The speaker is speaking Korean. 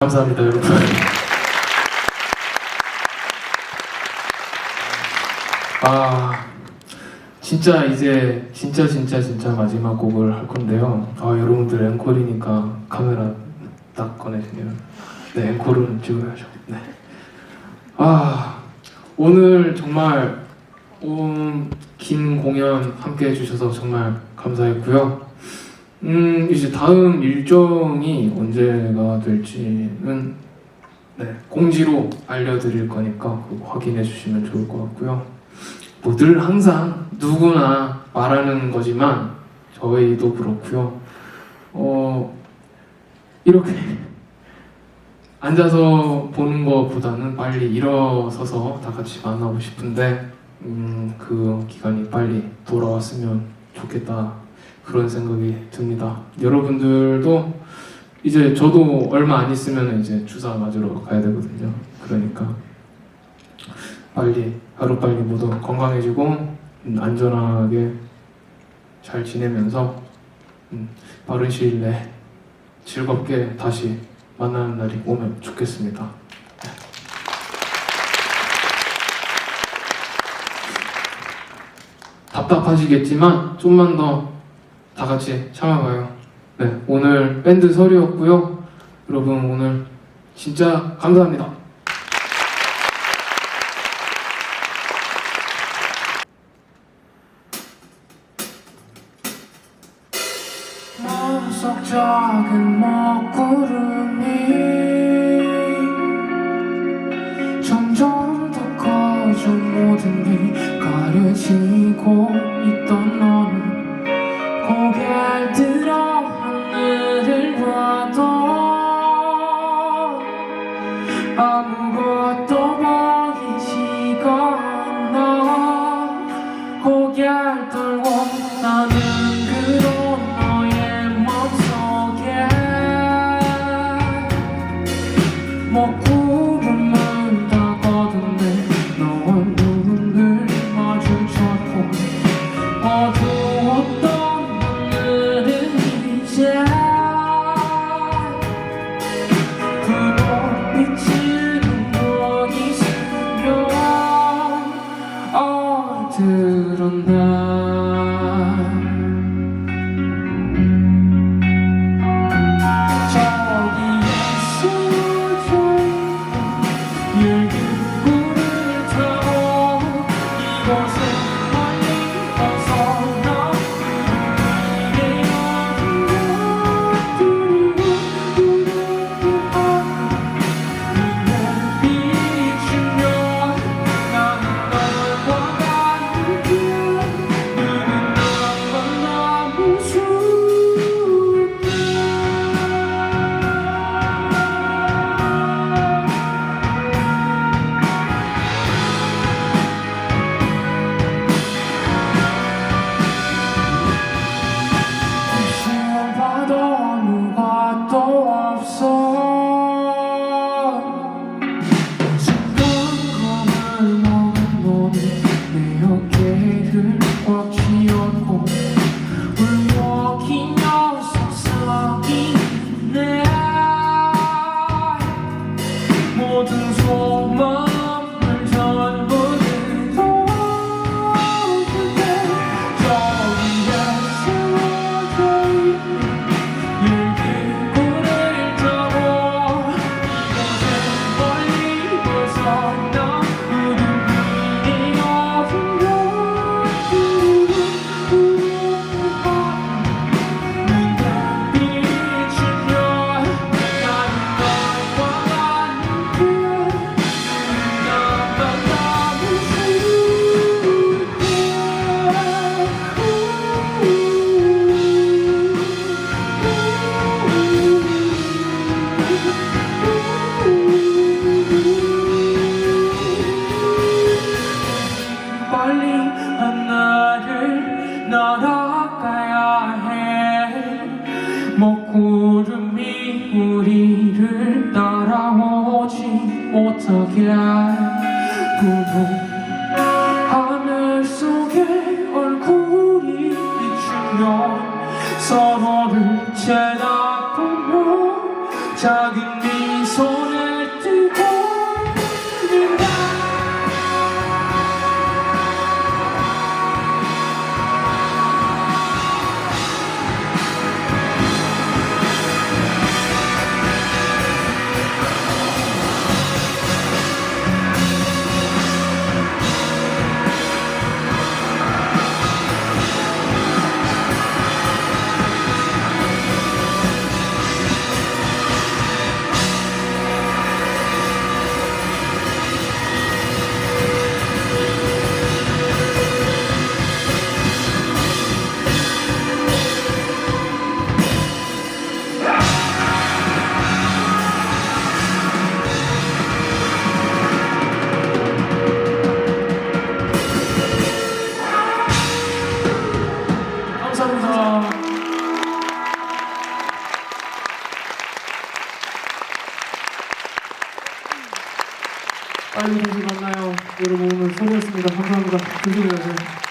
감사합니다, 여러분. 아, 진짜 이제 진짜 진짜 진짜 마지막 곡을 할 건데요. 아, 여러분들 앵콜이니까 카메라 딱 꺼내시네요. 네, 앵콜은 찍어야죠. 네. 아, 오늘 정말 음, 긴 공연 함께 해주셔서 정말 감사했고요. 음, 이제 다음 일정이 언제가 될지는 네, 공지로 알려드릴 거니까 그거 확인해 주시면 좋을 것 같고요. 뭐 늘 항상 누구나 말하는 거지만 저희도 그렇고요. 어, 이렇게 앉아서 보는 것보다는 빨리 일어서서 다 같이 만나고 싶은데 음, 그 기간이 빨리 돌아왔으면 좋겠다 그런 생각이 듭니다. 여러분들도 이제 저도 얼마 안 있으면 이제 주사 맞으러 가야 되거든요. 그러니까 빨리 하루 빨리 모두 건강해지고 음, 안전하게 잘 지내면서 음, 빠른 시일 내에 즐겁게 다시 만나는 날이 오면 좋겠습니다. 답답하시겠지만 좀만 더 다 같이 참아봐요. 네, 오늘 밴드 설이었고요. 여러분 오늘 진짜 감사합니다. 작은 먹구름이 점점 더 커져 모든 게 가려지고 있던 너는 고개를 들어 하늘을 봐도 아무것도 보이지가 않아. 고개를 들고 나는 먹구 빨리 다시 만나요. 여러분 오늘 소리였습니다. 감사합니다. 조심히 가세요.